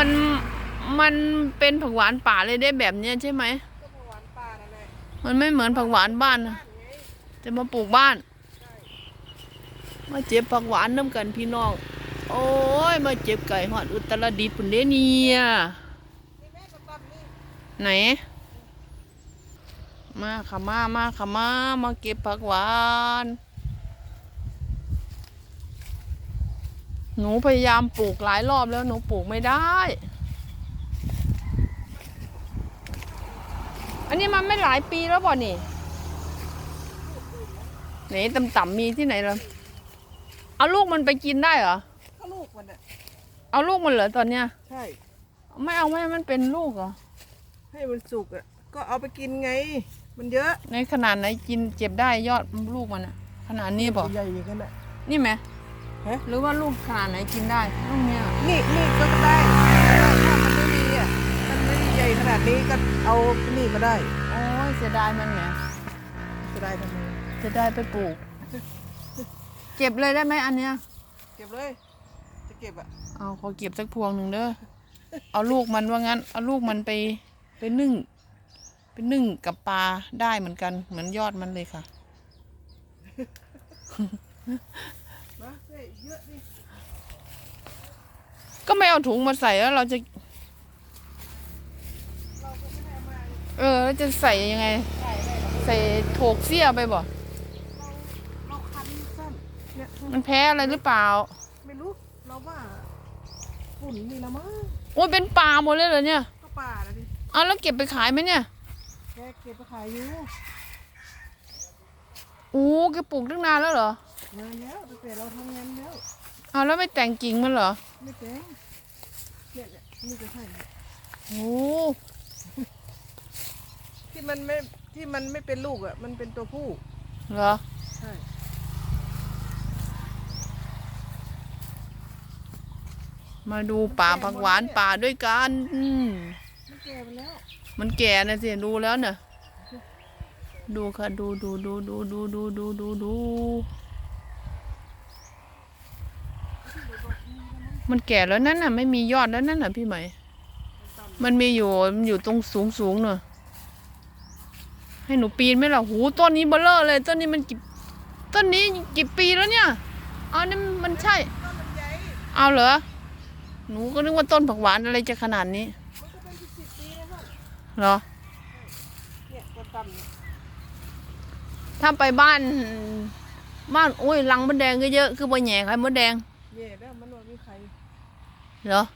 มันมันเป็นผักหวานป่าเลยได้แบบเนี้ยใช่ไหมก็ผักหวานป่านั่นแหละมันไม่เหมือนผักหวานบ้านนะบ้านไงจะมาปลูกบ้าน ใช่มาเจ็บผักหวานน้ำกันพี่น้อง โอ้ย มาเจ็บไก่หอดอุตรดิตถ์ปุ่นเด้เนี่ยนี่แม่กับปั๊มนี่ไหน มาค่ะมามาค่ะมา มาเก็บผักหวาน หนูพยายามปลูกหลายรอบแล้วหนูปลูกไม่ได้ อันนี้มันไม่หลายปีแล้วบ่นี่ไหนต่ำๆมีที่ไหนล่ะเอาลูกมันไปกินได้เหรอก็ลูกมันอะเอาลูกมันเหรอตอนเนี้ยใช่ ไม่เอาไม่ให้มันเป็นลูกเหรอให้มันสุกอะก็เอาไปกินไง มันเยอะในขนาดไหนกินเจ็บได้ยอดลูกมันอะขนาดนี้ป่ะใหญ่อย่างนั้นอะนี่ไหม ฮะหรือว่าลูกขนาดไหนกินได้ลูกเนี้ยนี่นี่ก็ได้ถ้ามันไม่มีอะมันไม่ใหญ่ขนาดนี้ก็เอานี่ก็ได้โอ้ยเสียดายมันแหมจะได้ทำไมจะได้ไปปลูก เก็บเลยได้ไหมอันเนี้ยเก็บเลย จะเก็บอะเอาขอเก็บสักพวงหนึ่งเด้อเอาลูกมันว่างั้น เอาลูกมันไปไปนึ่งไปนึ่งกับปลาได้เหมือนกัน เหมือนยอดมันเลยค่ะ ก็ไม่เอาถุงมาใส่แล้วเราจะเราก็ไม่ได้เอามาเออแล้วจะใส่ยังไง ใส่ได้หรอกใส่โถกเสี้ยไปบ่เราเราคันสั้นเนี่ยมันแพ้อะไรหรือเปล่า ไม่รู้เราว่าฝุ่นนี่ละมั้งโอ้ยเป็นปลาหมดเลยเหรอเนี่ยก็ป่าละดิเอาแล้วเก็บไปขายไหมเนี่ยแกเก็บไปขายอยู่โอ้แกปลูกตั้งนานแล้วเหรอ มาแล้วตั้งแต่เราทำงานแล้วเอาแล้วไม่แต่งกิ่งมันเหรอ ไม่แต่งเนี่ยเนี่ยนี่จะใช่โอ้ที่มันไม่ที่มันไม่เป็นลูกอะ มันเป็นตัวผู้เหรอ ใช่มาดูป่าผักหวานป่าด้วยกันอืมมันแก่ไปแล้วมันแก่นะสิดูแล้วเนี่ยดูค่ะ ดูดูดูดูดูดูดูดูดู มันแก่แล้วนั่นน่ะ ไม่มียอดแล้วนั่นน่ะพี่ไหม มันมีอยู่มันอยู่ตรงสูงสูงๆเนอะให้หนูปีนไหมล่ะหูต้นนี้เบลเลอร์เลยต้นนี้มันกี่ต้นนี้กี่ปีแล้วเนี่ยเอานี่มันใช่ เอาเหรอหนูก็นึกว่าต้นผักหวานอะไรจะขนาดนี้เหรอถ้าไปบ้าน บ้านโอ้ยรังมดแดงก็เยอะคือบ่แหย่ไข่มดแดง แย่แล้ no